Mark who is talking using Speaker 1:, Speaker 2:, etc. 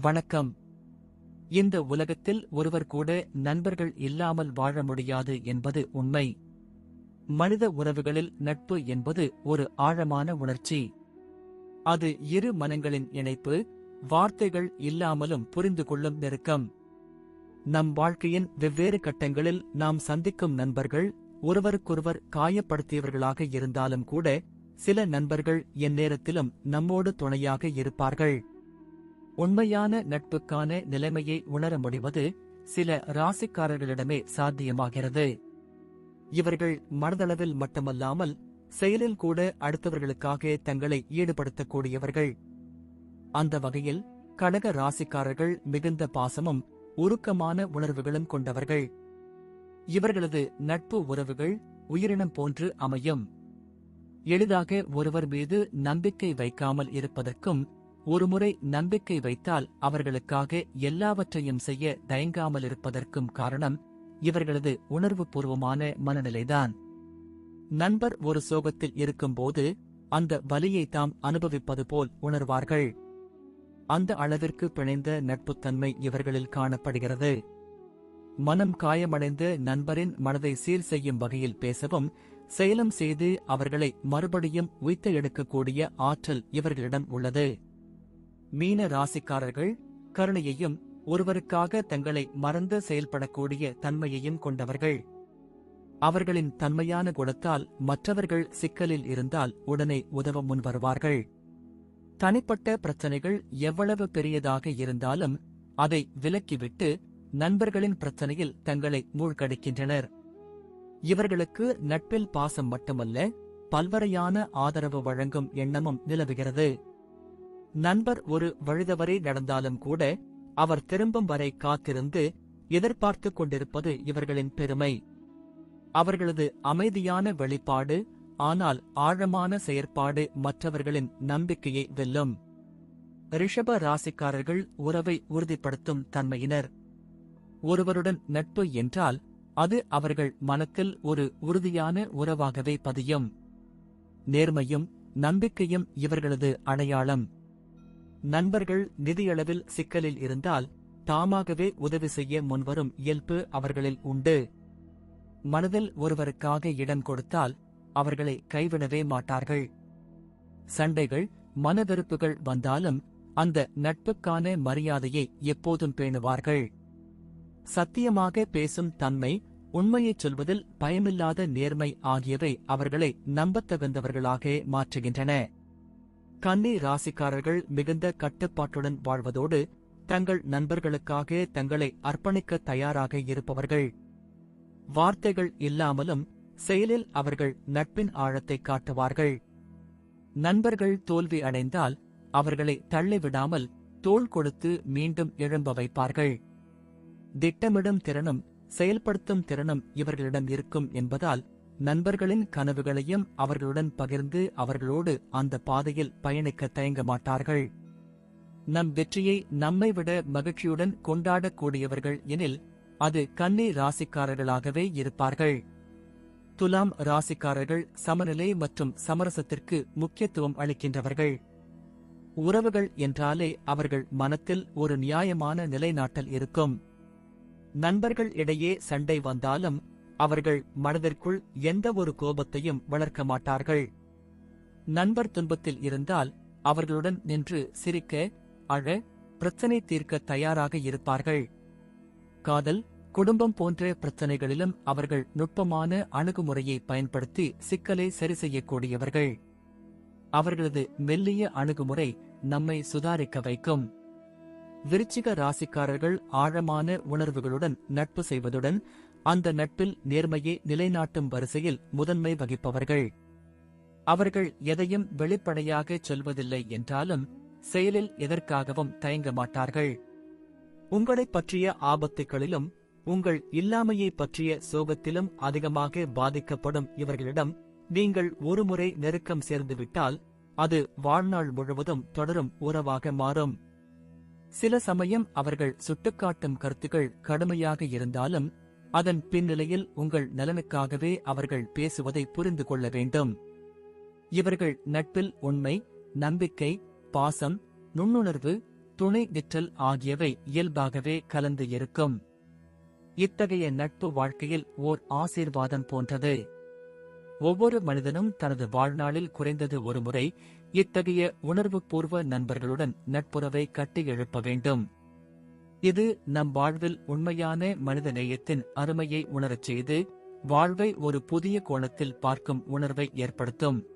Speaker 1: வணக்கம். இந்த உலகத்தில் ஒருவர் கூட நண்பர்கள் இல்லாமல் வாழ முடியாது என்பது உண்மை. மனித உறவுகளில் நட்பு என்பது ஒரு ஆழமான உணர்ச்சி. அது இரு மனங்களின் இணைப்பு வார்த்தைகள் இல்லாமலும் புரிந்து கொள்ளும் நெருக்கம். நம் வாழ்க்கையின் வெவ்வேறு கட்டங்களில் நாம் சந்திக்கும் நண்பர்கள் ஒருவருக்கொருவர் காயப்படுத்தியவர்களாக இருந்தாலும் கூட சில நண்பர்கள் எந்நேரத்திலும் நம்மோடு துணையாக இருப்பார்கள். உண்மையான நட்புக்கான நிலைமையை உணர முடிவது சில ராசிக்காரர்களிடமே சாத்தியமாகிறது. இவர்கள் மனதளவில் மட்டுமல்லாமல் செயலில் கூட அடுத்தவர்களுக்காக தங்களை ஈடுபடுத்தக்கூடியவர்கள். அந்த வகையில் கடக ராசிக்காரர்கள் மிகுந்த பாசமும் உருக்கமான உணர்வுகளும் கொண்டவர்கள். இவர்களது நட்பு உறவுகள் உயிரினம் போன்று அமையும். எளிதாக ஒருவர் மீது நம்பிக்கை வைக்காமல் இருப்பதற்கும் ஒருமுறை நம்பிக்கை வைத்தால் அவர்களுக்காக எல்லாவற்றையும் செய்ய தயங்காமல் இருப்பதற்கும் காரணம் இவர்களது உணர்வுபூர்வமான மனநிலைதான். நண்பர் ஒரு சோகத்தில் இருக்கும்போது அந்த வலியை தாம் அனுபவிப்பது போல் உணர்வார்கள். அந்த அளவிற்கு பிணைந்த நட்புத்தன்மை இவர்களில் காணப்படுகிறது. மனம் காயமடைந்த நண்பரின் மனதை சீர் செய்யும் வகையில் பேசவும் செயலம் செய்து அவர்களை மறுபடியும் உய்த்த எடுக்கக்கூடிய ஆற்றல் இவர்களிடம் உள்ளது. மீன ராசிக்காரர்கள் கருணையையும் ஒருவருக்காக தங்களை மறந்து செயல்படக்கூடிய தன்மையையும் கொண்டவர்கள். அவர்களின் தன்மையான குணத்தால் மற்றவர்கள் சிக்கலில் இருந்தால் உடனே உதவ முன்வருவார்கள் தனிப்பட்ட பிரச்சனைகள் எவ்வளவு பெரியதாக இருந்தாலும் அதை விலக்கிவிட்டு நண்பர்களின் பிரச்சனையில் தங்களை மூழ்கடிக்கின்றனர். இவர்களுக்கு நட்பில் பாசம் மட்டுமல்ல பல்வரையான ஆதரவு வழங்கும் எண்ணமும் நிலவுகிறது. நண்பர் ஒரு வழுதவரை நடந்தாலும் கூட அவர் திரும்பும் வரை காத்திருந்து எதிர்பார்த்துக் கொண்டிருப்பது இவர்களின் பெருமை. அவர்களது அமைதியான வெளிப்பாடு ஆனால் ஆழமான செயற்பாடு மற்றவர்களின் நம்பிக்கையை வெல்லும். ரிஷப ராசிக்காரர்கள் உறவை உறுதிப்படுத்தும் தன்மையினர். ஒருவருடன் நட்பு என்றால் அது அவர்கள் மனத்தில் ஒரு உறுதியான உறவாகவே பதியும். நேர்மையும் நம்பிக்கையும் இவர்களது அடையாளம். நண்பர்கள் நிதியளவில் சிக்கலில் இருந்தால் தாமாகவே உதவி செய்ய முன்வரும் இயல்பு அவர்களில் உண்டு. மனதில் ஒருவருக்காக இடம் கொடுத்தால் அவர்களை கைவிடவே மாட்டார்கள். சண்டைகள் மனவெறுப்புகள் வந்தாலும் அந்த நட்புக்கான மரியாதையை எப்போதும் பேணுவார்கள். சத்தியமாக பேசும் தன்மை உண்மையைச் சொல்வதில் பயமில்லாத நேர்மை ஆகியவை அவர்களை நம்பத்தகுந்தவர்களாக மாற்றுகின்றன. கன்னி ராசிக்காரர்கள் மிகுந்த கட்டுப்பாட்டுடன் வாழ்வதோடு தங்கள் நண்பர்களுக்காக தங்களை அர்ப்பணிக்க தயாராக இருப்பவர்கள். வார்த்தைகள் இல்லாமலும் செயலில் அவர்கள் நட்பின் ஆழத்தை காட்டுவார்கள். நண்பர்கள் தோல்வி அடைந்தால் அவர்களை தள்ளிவிடாமல் தோள் கொடுத்து மீண்டும் எழும்ப வைப்பார்கள். திட்டமிடும் திறனும் செயல்படுத்தும் திறனும் இவர்களிடம் இருக்கும் என்பதால் நண்பர்களின் கனவுகளையும் அவர்களுடன் பகிர்ந்து அவர்களோடு அந்த பாதையில் பயணிக்க தயங்க மாட்டார்கள். நம் வெற்றியை நம்மை விட மகிழ்ச்சியுடன் கொண்டாடக்கூடியவர்கள் எனில் அது கன்னி ராசிக்காரர்களாகவே இருப்பார்கள். துலாம் ராசிக்காரர்கள் சமநிலை மற்றும் சமரசத்திற்கு முக்கியத்துவம் அளிக்கின்றவர்கள். உறவுகள் என்றாலே அவர்கள் மனத்தில் ஒரு நியாயமான நிலைநாட்டல் இருக்கும். நண்பர்கள் இடையே சண்டை வந்தாலும் அவர்கள் மனதிற்குள் எந்த ஒரு கோபத்தையும் வளர்க்க மாட்டார்கள். நண்பர் துன்பத்தில் இருந்தால் அவர்களுடன் நின்று சிரிக்க அழ பிரச்சனை தீர்க்க தயாராக இருப்பார்கள். காதல் குடும்பம் போன்ற பிரச்சனைகளிலும் அவர்கள் நுட்பமான அணுகுமுறையை பயன்படுத்தி சிக்கலை சரி செய்யக்கூடியவர்கள். அவர்களது மெல்லிய அணுகுமுறை நம்மை சுதாரிக்க வைக்கும். விருச்சிக ராசிக்காரர்கள் ஆழமான உணர்வுகளுடன் நட்பு செய்வதுடன் அந்த நட்பில் நேர்மையை நிலைநாட்டும் வரிசையில் முதன்மை வகிப்பவர்கள். அவர்கள் எதையும் வெளிப்படையாக சொல்வதில்லை என்றாலும் செயலில் எதற்காகவும் தயங்க மாட்டார்கள். உங்களைப் பற்றிய ஆபத்துகளிலும் உங்கள் இல்லாமையை பற்றிய சோகத்திலும் அதிகமாக பாதிக்கப்படும் இவர்களிடம் நீங்கள் ஒருமுறை நெருக்கம் சேர்ந்துவிட்டால் அது வாழ்நாள் முழுவதும் தொடரும் உறவாக மாறும். சில சமயம் அவர்கள் சுட்டுக்காட்டும் கருத்துக்கள் கடுமையாக இருந்தாலும் அதன் பின்னிலையில் உங்கள் நலனுக்காகவே அவர்கள் பேசுவதை புரிந்து கொள்ள வேண்டும். இவர்கள் நட்பில் உண்மை நம்பிக்கை பாசம் நுண்ணுணர்வு துணை நிற்றல் ஆகியவை இயல்பாகவே கலந்து இருக்கும். இத்தகைய நட்பு வாழ்க்கையில் ஓர் ஆசீர்வாதம் போன்றது. ஒவ்வொரு மனிதனும் தனது வாழ்நாளில் குறைந்தது ஒருமுறை இத்தகைய உணர்வுபூர்வ நண்பர்களுடன் நட்புறவை கட்டி எழுப்ப வேண்டும். இது நம் வாழ்வில் உண்மையான மனித நேயத்தின் அருமையை உணரச் செய்து வாழ்வை ஒரு புதிய கோணத்தில் பார்க்கும் உணர்வை ஏற்படுத்தும்.